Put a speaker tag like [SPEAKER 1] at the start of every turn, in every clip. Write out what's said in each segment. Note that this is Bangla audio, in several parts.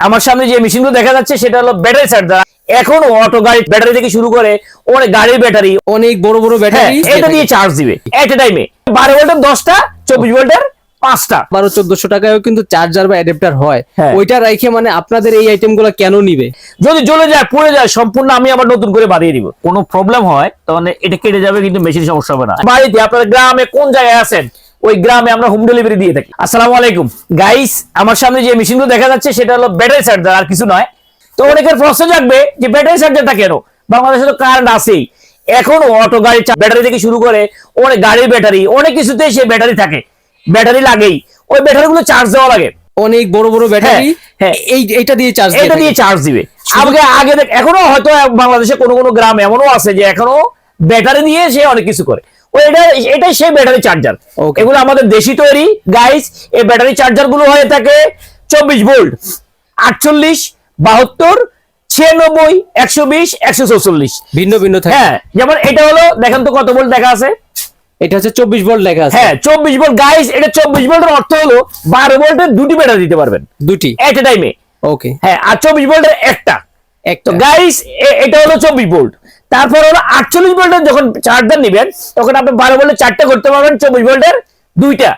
[SPEAKER 1] আমার সামনে যে মেশিনগুলো দেখা যাচ্ছে সেটা হলো ব্যাটারি চার্জার এখন অটো গাড়ি ব্যাটারি থেকে শুরু করে অনেক গাড়ির ব্যাটারি
[SPEAKER 2] অনেক বড় বড় ব্যাটারি
[SPEAKER 1] এটা দিয়ে চার্জ দিবে। এট এ টাইমে বারো ভোল্টের দশটা চব্বিশ ভোল্টের পাঁচটা।
[SPEAKER 2] বারো চোদ্দশো টাকায়ও কিন্তু চার্জার বা অ্যাডাপ্টার হয়।
[SPEAKER 1] হ্যাঁ।
[SPEAKER 2] ওইটা রাইখে মানে আপনাদের এই আইটেমগুলো কেন নিবে?
[SPEAKER 1] যদি জ্বলে যায় পড়ে যায় সম্পূর্ণ আমি আবার নতুন করে বাড়িয়ে দিব। কোনো প্রবলেম হয় তখন এটা কেটে যাবে কিন্তু মেশিন সমস্যা হবে না। বাড়িতে আপনার গ্রামে কোন জায়গায় আছেন? ওই গ্রামে আমরা হোম ডেলিভারি দিয়ে থাকি। আসসালামু আলাইকুম। গাইস আমার সামনে যে মেশিনগুলো দেখা যাচ্ছে সেটা হলো ব্যাটারি চার্জার আর কিছু নয়। তো অনেকের প্রশ্ন জাগবে যে ব্যাটারি চার্জারটা কেন? বাংলাদেশে তো কারেন্ট আছেই। এখনও অটো গাড়ি ব্যাটারি থেকে শুরু করে অনেক গাড়ির ব্যাটারি অনেক কিছুতে সে ব্যাটারি থাকে। ব্যাটারি লাগেই। ওই ব্যাটারিগুলো চার্জ দেওয়া লাগে।
[SPEAKER 2] অনেক বড় বড় ব্যাটারি
[SPEAKER 1] হ্যাঁ।
[SPEAKER 2] এই এইটা দিয়ে চার্জ
[SPEAKER 1] এটা দিয়ে চার্জ দিবে। আগে আগে দেখ- এখনও হয়তো বাংলাদেশে কোনো কোনো গ্রাম এমনও আছে যে এখনও ব্যাটারি দিয়ে সে অনেক কিছু করে। এটা এটাই সেই ব্যাটারি চার্জার. এগুলো আমাদের দেশি তৈরি। গাইস এই ব্যাটারি চার্জারগুলো হয়ে থাকে চব্বিশ ভোল্ট আটচল্লিশ বাহাত্তর ছিয়ানব্বই একশো বিশ একশো চৌচল্লিশ।
[SPEAKER 2] ভিন্ন ভিন্ন থাকে।
[SPEAKER 1] হ্যাঁ যেমন এটা হলো দেখেন তো কত ভোল্ট দেখা আছে।
[SPEAKER 2] এটা হচ্ছে চব্বিশ ভোল্ট লেখা আছে।
[SPEAKER 1] হ্যাঁ চব্বিশ ভোল্ট। গাইস এটা চব্বিশ ভোল্টের অর্থ হলো বারো ভোল্টের দুটি ব্যাটারি দিতে পারবেন।
[SPEAKER 2] দুটি।
[SPEAKER 1] এট এ। টাইমে
[SPEAKER 2] ওকে
[SPEAKER 1] হ্যাঁ আর চব্বিশ ভোল্টের একটা।
[SPEAKER 2] একটা।
[SPEAKER 1] গাইস এটা হলো চব্বিশ ভোল্ট। তারপর হলো আটচল্লিশ ভোল্টের যখন চার্জার নেবেন তখন আপনি বারো ভোল্টের চারটে করতে পারবেন চব্বিশ ভোল্টের দুইটা।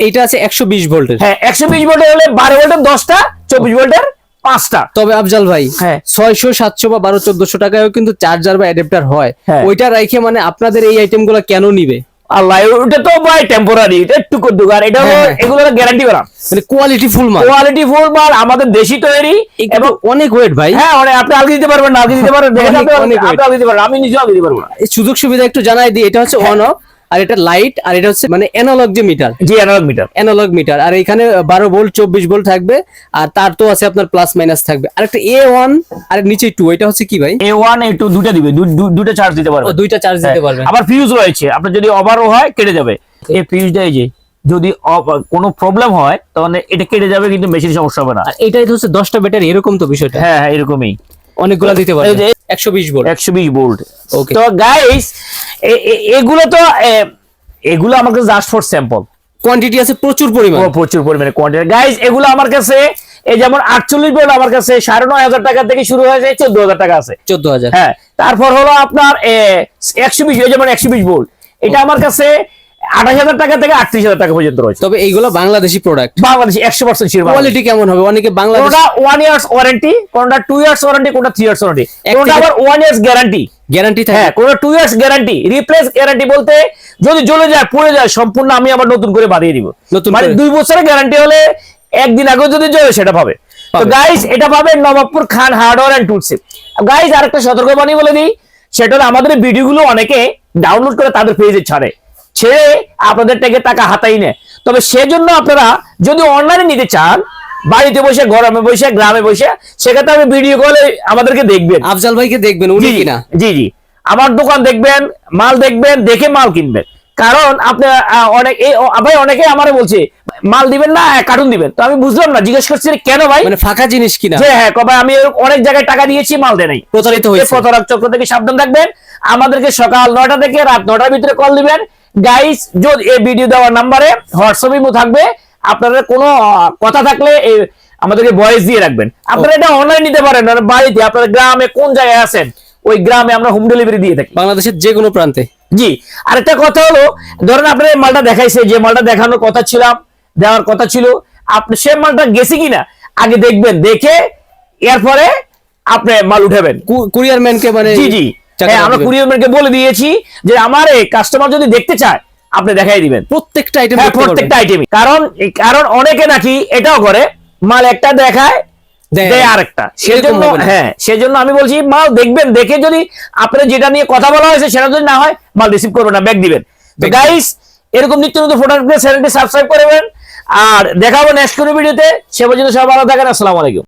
[SPEAKER 2] এইটা আছে একশো বিশ ভোল্টের।
[SPEAKER 1] হ্যাঁ একশো বিশ ভোল্টের হলে বারো ভোল্টের দশটা চব্বিশ ভোল্টের পাঁচটা।
[SPEAKER 2] তবে আফজাল ভাই
[SPEAKER 1] হ্যাঁ।
[SPEAKER 2] ছয়শো সাতশো বা বারো চোদ্দশো টাকায়ও কিন্তু চার্জার বা অ্যাডাপ্টার হয়।
[SPEAKER 1] হ্যাঁ।
[SPEAKER 2] ওইটা রাইখে মানে আপনাদের এই আইটেমগুলো কেন নিবে?
[SPEAKER 1] আল্লাহ ওটা তো ভাই টেম্পোরারি এটা একটু দোকান এটা হলো
[SPEAKER 2] হ্যাঁ, হ্যাঁ।
[SPEAKER 1] এগুলো গ্যারান্টি করা।
[SPEAKER 2] মানে কোয়ালিটি ফুল মাল।
[SPEAKER 1] কোয়ালিটি ফুল মাল আমাদের দেশি তৈরি
[SPEAKER 2] এবং অনেক ওয়েট ভাই।
[SPEAKER 1] হ্যাঁ অনেক আপনি আগে দিতে পারবেন না আগে দিতে পারবেন আপনি
[SPEAKER 2] অনেক
[SPEAKER 1] দিতে পারবেন আমি নিজেও আগে দিতে পারব না।
[SPEAKER 2] এই সুযোগ সুবিধা একটু জানাই দিই এটা হচ্ছে
[SPEAKER 1] হ্যাঁ।
[SPEAKER 2] অন অফ আর এটা লাইট আর এটা হচ্ছে মানে অ্যানালগ যে মিটার
[SPEAKER 1] জি অ্যানালগ মিটার
[SPEAKER 2] অ্যানালগ মিটার আর এখানে বারো ভোল্ট চব্বিশ ভোল্ট থাকবে আর তার তো আছে আপনার প্লাস মাইনাস থাকবে। আর একটা এ ওয়ান আর নিচে টু এটা হচ্ছে কি ভাই?
[SPEAKER 1] এ ওয়ান এ টু দুটা দিবে দুটো চার্জ দিতে
[SPEAKER 2] ও
[SPEAKER 1] পারবে
[SPEAKER 2] দুইটা চার্জ দিতে পারবে।
[SPEAKER 1] আবার ফিউজ রয়েছে আপনার যদি ওভারও হয় কেটে যাবে। এই ফিউজটা এই যে যদি কোনো প্রবলেম হয় তাহলে এটা কেটে যাবে কিন্তু মেশিন সমস্যা হবে না।
[SPEAKER 2] আর এটাই তো হচ্ছে দশটা ব্যাটারি এরকম তো বিষয়টা।
[SPEAKER 1] হ্যাঁ হ্যাঁ এরকমই।
[SPEAKER 2] অনেকগুলা দিতে পারবেন
[SPEAKER 1] এই যে-
[SPEAKER 2] একশো বিশ ভোল্ট
[SPEAKER 1] একশো বিশ ভোল্ট
[SPEAKER 2] Okay.
[SPEAKER 1] তো গাইস এগুলো তো এগুলো আমার কাছে জাস্ট ফর স্যাম্পল
[SPEAKER 2] কোয়ান্টিটি আছে প্রচুর পরিমাণ।
[SPEAKER 1] প্রচুর পরিমাণে কোয়ান্টিটি গাইস এগুলো আমার কাছে এই যেমন আটচল্লিশ ভোল্ট আমার কাছে সাড়ে নয় হাজার টাকা থেকে শুরু হয়ে যায় চোদ্দ হাজার টাকা আছে।
[SPEAKER 2] চোদ্দ হাজার।
[SPEAKER 1] হ্যাঁ তারপর হলো আপনার একশো বিশ যেমন একশো বিশ ভোল্ট এটা আমার কাছে আঠাশ হাজার টাকা থেকে আটত্রিশ হাজার টাকা পর্যন্ত রয়েছে।
[SPEAKER 2] তবে এইগুলো বাংলাদেশি প্রোডাক্ট
[SPEAKER 1] বাংলাদেশ একশো পার্সেন্ট
[SPEAKER 2] কোয়ালিটি কেমন হবে? অনেকে বাংলাদেশ
[SPEAKER 1] কোনটা ওয়ান ইয়ার্স ওয়ারেন্টি কোনটা টু ইয়ার্স ওয়ারেন্টি কোনটা থ্রি ইয়ার্স ওয়ারেন্টি কোনটা আবার ওয়ান ইয়ার্স গ্যারান্টি
[SPEAKER 2] গ্যারান্টি থাকে।
[SPEAKER 1] হ্যাঁ two years guarantee replace guarantee বলতে যদি জ্বলে যায় পড়ে যায় সম্পূর্ণ আমি আবার নতুন করে বানিয়ে দিব।
[SPEAKER 2] নতুন
[SPEAKER 1] মানে দুই বছরের গ্যারান্টি হলে একদিন আগে যদি জ্বলে সেটা পাবে। তো গাইস এটা পাবে নবাবপুর খান হার্ডওয়্যার এন্ড টুলসে গাইস আরেকটা সতর্কবাণী বলে দিই সেটা আমাদের ভিডিওগুলো অনেকে ডাউনলোড করে তাদের পেজে ছাড়ে। ছেড়ে আপনাদের থেকে টাকা হাতাই নেয়। তবে সেজন্য আপনারা যদি অনলাইনে নিতে চান বাড়িতে বসে গরমে বসে গ্রামে বসে সেক্ষেত্রে আপনি ভিডিও কলে আমাদেরকে দেখবেন।
[SPEAKER 2] আফজাল ভাইকে দেখবেন উনি কিনা?
[SPEAKER 1] জি জি। আমার দোকান দেখবেন মাল দেখবেন দেখে মাল কিনবেন। কারণ আপনি অনেক ভাই অনেকে আমারে বলছে মাল দিবেন না কার্টুন দিবেন। তো আমি বুঝলাম না জিজ্ঞেস করছি কেন ভাই?
[SPEAKER 2] মানে ফাঁকা জিনিস কিনা?
[SPEAKER 1] যে হ্যাঁ কবে আমি অনেক জায়গায় টাকা দিয়েছি মাল দেয় নাই।
[SPEAKER 2] প্রতারিত হয়েছে।
[SPEAKER 1] প্রতারক চক্র থেকে সাবধান থাকবেন। আমাদেরকে সকাল নয়টা থেকে রাত নটার ভিতরে কল দিবেন। গাইস যদি এই ভিডিও দেওয়ার নাম্বারে হোয়াটসঅ্যাপ ইমো থাকবে আপনাদের কোনো কথা থাকলে এই আমাদেরকে ভয়েস দিয়ে রাখবেন। আপনারা এটা অনলাইন নিতে পারেন আর বাড়িতে আপনার গ্রামে কোন জায়গায় আছেন ওই গ্রামে আমরা হোম ডেলিভারি দিয়ে থাকি।
[SPEAKER 2] বাংলাদেশের যে কোনো প্রান্তে।
[SPEAKER 1] জি আরেকটা কথা হলো ধরেন আপনার মালটা দেখাইছে যে মালটা দেখানোর কথা ছিলাম দেওয়ার কথা ছিল আপনি সে মালটা গেছে কিনা আগে দেখবেন দেখে এরপরে আপনি মাল উঠাবেন।
[SPEAKER 2] কুরিয়ার ম্যানকে মানে
[SPEAKER 1] জি জি। হ্যাঁ আমরা। বলে দিয়েছি যে আমার কাস্টমার যদি দেখতে চায় আপনি দেখাই দিবেন।
[SPEAKER 2] প্রত্যেকটা আইটেম
[SPEAKER 1] হ্যাঁ প্রত্যেকটা আইটেমই কারণ কারণ অনেকে নাকি এটাও করে মাল একটা দেখায়
[SPEAKER 2] দেয়
[SPEAKER 1] দেয় আরেকটা। সেজন্য হ্যাঁ সেজন্য আমি বলছি মাল দেখবেন দেখে যদি আপনার যেটা নিয়ে কথা বলা হয়েছে সেটা যদি না হয় মাল রিসিভ করবেন না ব্যাগ দিবেন। তো গাইস এরকম নিত্য নতুন চ্যানেলটি সাবস্ক্রাইব করবেন আর দেখাবো নেক্সট কোনো ভিডিওতে সে পর্যন্ত সবাই ভালো থাকেন আসসালামু আলাইকুম।